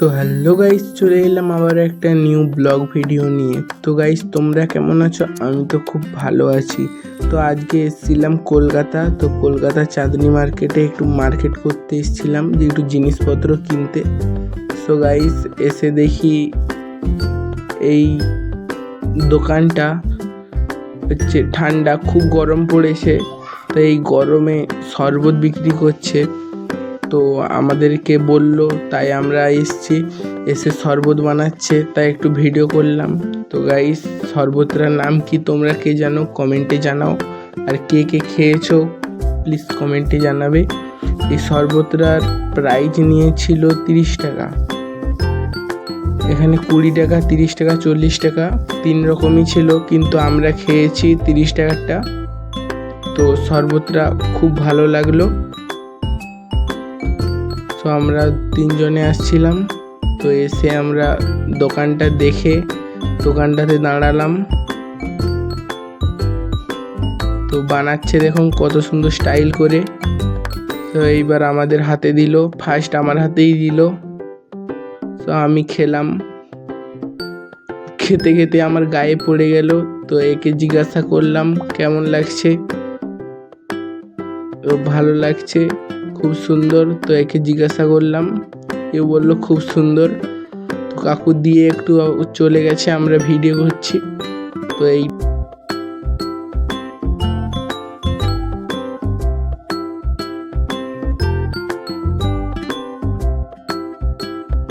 তো hello guys, চলে এলাম আবার একটা নিউ ব্লগ ভিডিও নিয়ে। তো গাইস, তোমরা কেমন আছো? আমি তো খুব ভালো আছি। তো আজকে এসেছিলাম কলকাতা, তো কলকাতা চাঁদনি মার্কেটে একটু মার্কেট করতে এসেছিলাম, যে একটু জিনিসপত্র কিনতে। তো গাইস, এসে দেখি এই দোকানটা হচ্ছে ঠান্ডা, খুব গরম পড়েছে। তো এই গরমে শরবত বিক্রি করছে। তো আমাদেরকে বলল, তাই আমরা এসছি। এসে শরবত বানাচ্ছে, তাই একটু ভিডিও করলাম। তো গাইস শরবতটার নাম কি তোমরা কে জানো? কমেন্টে জানাও। আর কে কে খেয়েছো? প্লিজ কমেন্টে জানাবে। এই শরবতটার প্রাইস নিয়েছিল তিরিশ টাকা। এখানে কুড়ি টাকা, তিরিশ টাকা, চল্লিশ টাকা, তিন রকমই ছিল, কিন্তু আমরা খেয়েছি তিরিশ টাকারটা। তো শরবতটা খুব ভালো লাগল। আমরা তিনজনে আসছিলাম, তো এসে আমরা দোকানটা দেখে দোকানটাতে দাঁড়ালাম। তো বানাচ্ছে দেখুন কত সুন্দর স্টাইল করে। তো এইবার আমাদের হাতে দিল ফার্স্ট আমার হাতেই দিল। তো আমি খেলাম। খেতে খেতে আমার গায়ে পড়ে গেল, তো একে জিজ্ঞাসা করলাম, কেমন লাগছে? ও ভালো লাগছে। খুব সুন্দর। তো একে জিজ্ঞাসা করলাম এ বলল খুব সুন্দর। তো কাকু দিয়ে একটু চলে গেছে, আমরা ভিডিও করছি। তো এই